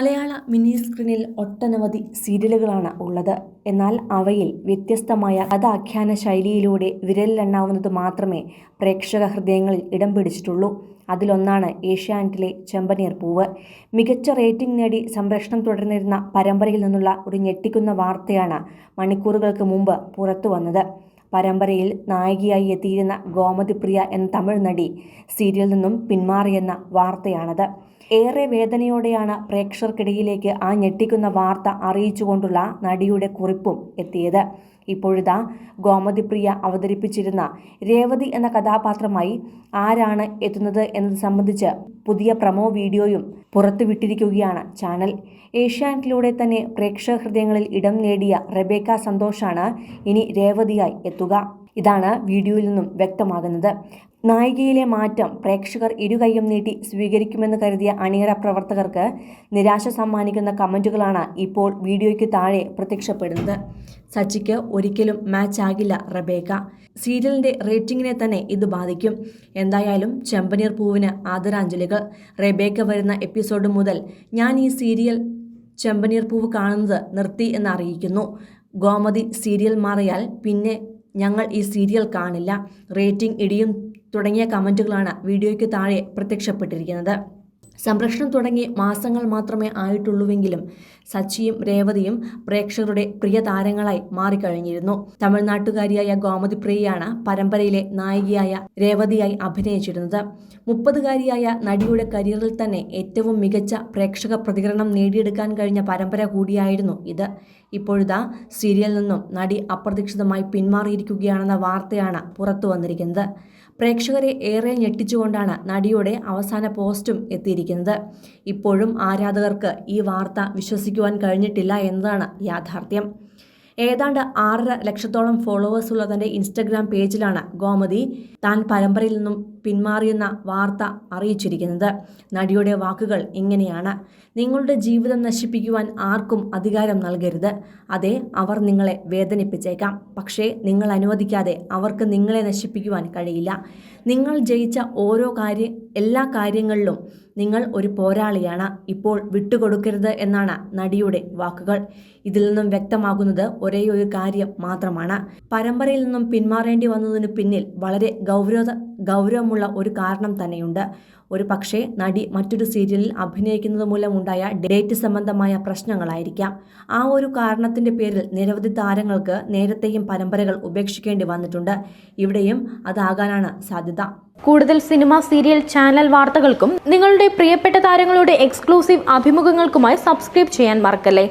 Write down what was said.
മലയാള mini സ്ക്രീനിൽ ഒട്ടനവധി സീരിയലുകളാണ് ഉള്ളത്. എന്നാൽ അവയിൽ വ്യത്യസ്തമായ കഥാഖ്യാന ശൈലിയിലൂടെ വിരലിലെണ്ണാവുന്നത് മാത്രമേ പ്രേക്ഷക ഹൃദയങ്ങളിൽ ഇടം പിടിച്ചിട്ടുള്ളൂ. അതിലൊന്നാണ് ഏഷ്യാനെറ്റിലെ ചെമ്പനീർ പൂവ്. മികച്ച റേറ്റിംഗ് നേടി സംരക്ഷണം തുടർന്നിരുന്ന പരമ്പരയിൽ നിന്നുള്ള ഒരു ഞെട്ടിക്കുന്ന വാർത്തയാണ് മണിക്കൂറുകൾക്ക് മുമ്പ് പുറത്തു വന്നത്. പരമ്പരയിൽ നായികയായി എത്തിയിരുന്ന ഗോമതിപ്രിയ എന്ന തമിഴ് നടി സീരിയലിൽ നിന്നും പിന്മാറിയെന്ന വാർത്തയാണത്. ഏറെ വേദനയോടെയാണ് പ്രേക്ഷകർക്കിടയിലേക്ക് ആ ഞെട്ടിക്കുന്ന വാർത്ത അറിയിച്ചുകൊണ്ടുള്ള നടിയുടെ കുറിപ്പും എത്തിയത്. ഇപ്പോഴിതാ ഗോമതിപ്രിയ അവതരിപ്പിച്ചിരുന്ന രേവതി എന്ന കഥാപാത്രമായി ആരാണ് എത്തുന്നത് എന്നത് സംബന്ധിച്ച് പുതിയ പ്രമോ വീഡിയോയും പുറത്തുവിട്ടിരിക്കുകയാണ് ചാനൽ. ഏഷ്യാനെറ്റിലൂടെ തന്നെ പ്രേക്ഷക ഹൃദയങ്ങളിൽ ഇടം നേടിയ റെബേക്ക സന്തോഷാണ് ഇനി രേവതിയായി എത്തുക. ഇതാണ് വീഡിയോയിൽ നിന്നും വ്യക്തമാകുന്നത്. നായികയിലെ മാറ്റം പ്രേക്ഷകർ ഇരുകൈയും നീട്ടി സ്വീകരിക്കുമെന്ന് കരുതിയ അണിയറ പ്രവർത്തകർക്ക് നിരാശ സമ്മാനിക്കുന്ന കമന്റുകളാണ് ഇപ്പോൾ വീഡിയോയ്ക്ക് താഴെ പ്രത്യക്ഷപ്പെടുന്നത്. സച്ചിക്ക് ഒരിക്കലും മാച്ച് ആകില്ല റബേക്ക. സീരിയലിന്റെ റേറ്റിംഗിനെ തന്നെ ഇത് ബാധിക്കും. എന്തായാലും ചെമ്പനീർ പൂവിന് ആദരാഞ്ജലികൾ. റബേക്ക വരുന്ന എപ്പിസോഡ് മുതൽ ഞാൻ ഈ സീരിയൽ ചെമ്പനീർ പൂവ് കാണുന്നത് നിർത്തി എന്നറിയിക്കുന്നു. ഗോമതി സീരിയൽ മാറിയാൽ പിന്നെ ഞങ്ങൾ ഈ സീരിയൽ കാണില്ല. റേറ്റിംഗ് ഇടിയും തുടങ്ങിയ കമന്റുകളാണ് വീഡിയോയ്ക്ക് താഴെ പ്രത്യക്ഷപ്പെട്ടിരിക്കുന്നത്. സംരക്ഷണം തുടങ്ങി മാസങ്ങൾ മാത്രമേ ആയിട്ടുള്ളൂവെങ്കിലും സച്ചിയും രേവതിയും പ്രേക്ഷകരുടെ പ്രിയ താരങ്ങളായി മാറിക്കഴിഞ്ഞിരുന്നു. തമിഴ്നാട്ടുകാരിയായ ഗോമതി പ്രിയയാണ് പരമ്പരയിലെ നായികയായ രേവതിയായി അഭിനയിച്ചിരുന്നത്. മുപ്പതുകാരിയായ നടിയുടെ കരിയറിൽ തന്നെ ഏറ്റവും മികച്ച പ്രേക്ഷക പ്രതികരണം നേടിയെടുക്കാൻ കഴിഞ്ഞ പരമ്പര കൂടിയായിരുന്നു ഇത്. ഇപ്പോഴിതാ സീരിയലിൽ നിന്നും നടി അപ്രതീക്ഷിതമായി പിന്മാറിയിരിക്കുകയാണെന്ന വാർത്തയാണ് പുറത്തു വന്നിരിക്കുന്നത്. പ്രേക്ഷകരെ ഏറെ ഞെട്ടിച്ചുകൊണ്ടാണ് നടിയുടെ അവസാന പോസ്റ്റും എത്തിയിരിക്കുന്നത്. ഇപ്പോഴും ആരാധകർക്ക് ഈ വാർത്ത വിശ്വസിക്കുവാൻ കഴിഞ്ഞിട്ടില്ല എന്നതാണ് യാഥാർത്ഥ്യം. ഏതാണ്ട് ആറര ലക്ഷത്തോളം ഫോളോവേഴ്സ് ഉള്ള തന്റെ ഇൻസ്റ്റഗ്രാം പേജിലാണ് ഗോമതി താൻ പരമ്പരയിൽ നിന്നും പിന്മാറിയെന്ന വാർത്ത അറിയിച്ചിരിക്കുന്നത്. നടിയുടെ വാക്കുകൾ ഇങ്ങനെയാണ്. നിങ്ങളുടെ ജീവിതം നശിപ്പിക്കുവാൻ ആർക്കും അധികാരം നൽകരുത്. അതെ അവർ നിങ്ങളെ വേദനിപ്പിച്ചേക്കാം. പക്ഷേ നിങ്ങൾ അനുവദിക്കാതെ അവർക്ക് നിങ്ങളെ നശിപ്പിക്കുവാൻ കഴിയില്ല. നിങ്ങൾ ജയിച്ച ഓരോ കാര്യ എല്ലാ കാര്യങ്ങളിലും നിങ്ങൾ ഒരു പോരാളിയാണ്. ഇപ്പോൾ വിട്ടുകൊടുക്കരുത് എന്നാണ് നടിയുടെ വാക്കുകൾ. ഇതിൽ നിന്നും വ്യക്തമാകുന്നത് ഒരേ ഒരു കാര്യം മാത്രമാണ്. പരമ്പരയിൽ നിന്നും പിന്മാറേണ്ടി വന്നതിന് പിന്നിൽ വളരെ ഗൗരവ ഗൗരവമുള്ള ഒരു കാരണം തന്നെയുണ്ട്. ഒരു പക്ഷേ നടി മറ്റൊരു സീരിയലിൽ അഭിനയിക്കുന്നത് മൂലമുണ്ടായ ഡേറ്റ് സംബന്ധമായ പ്രശ്നങ്ങളായിരിക്കാം. ആ ഒരു കാരണത്തിന്റെ പേരിൽ നിരവധി താരങ്ങൾക്ക് നേരത്തെയും പരമ്പരകൾ ഉപേക്ഷിക്കേണ്ടി വന്നിട്ടുണ്ട്. ഇവിടെയും അതാകാനാണ് സാധ്യത. കൂടുതൽ സിനിമ സീരിയൽ ചാനൽ വാർത്തകൾക്കും നിങ്ങളുടെ പ്രിയപ്പെട്ട താരങ്ങളുടെ എക്സ്ക്ലൂസീവ് അഭിമുഖങ്ങൾക്കുമായി സബ്സ്ക്രൈബ് ചെയ്യാൻ മറക്കല്ലേ?